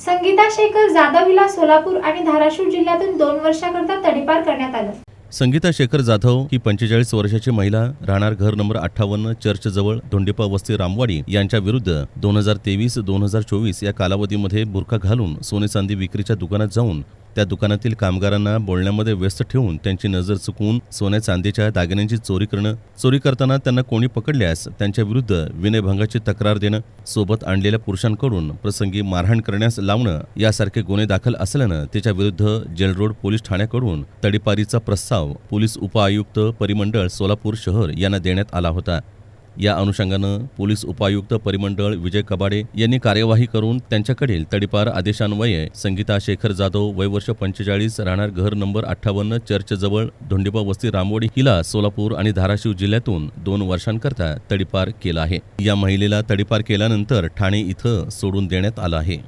संगीता शेखर जाधव हिला सोलापूर आणि धाराशिव जिल्ह्यातून दोन वर्षाकरता तडीपार करण्यात आलं. संगीता शेखर जाधव ही पंचेचाळीस वर्षाची महिला राहणार घर नंबर अठ्ठावन्न चर्चजवळ धोंडेपा वस्ती रामवाडी यांच्या विरुद्ध दोन हजार तेवीस दोन हजार चोवीस या कालावधीमध्ये बुरखा घालून सोने चांदी विक्रीच्या दुकानात जाऊन त्या दुकानातील कामगारांना बोलण्यामध्ये व्यस्त ठेवून त्यांची नजर चुकवून सोन्या चांदीच्या दागिन्यांची चोरी करणं चोरी करताना त्यांना कोणी पकडल्यास त्यांच्या विरुद्ध विनयभंगाची तक्रार देणं सोबत आणलेल्या पुरुषांकडून प्रसंगी मारहाण करण्यास लावणं यासारखे गुन्हे दाखल असल्यानं तिच्या विरुद्ध जेल रोड पोलीस ठाण्याकडून तडीपारीचा प्रस्ताव पोलीस उपआयुक्त परिमंडळ सोलापूर शहर यांना देण्यात आला होता. या अनुषंगानं पोलीस उपायुक्त परिमंडळ विजय कबाडे यांनी कार्यवाही करून त्यांच्याकडील तडीपार आदेशान्वये संगीता शेखर जाधव वय वर्ष पंचेचाळीस राहणार घर नंबर अठ्ठावन्न चर्चजवळ धोंडीबा वस्ती रामवडी हिला सोलापूर आणि धाराशिव जिल्ह्यातून दोन वर्षांकरता तडीपार केला आहे. या महिलेला तडीपार केल्यानंतर ठाणे इथं सोडून देण्यात आलं आहे.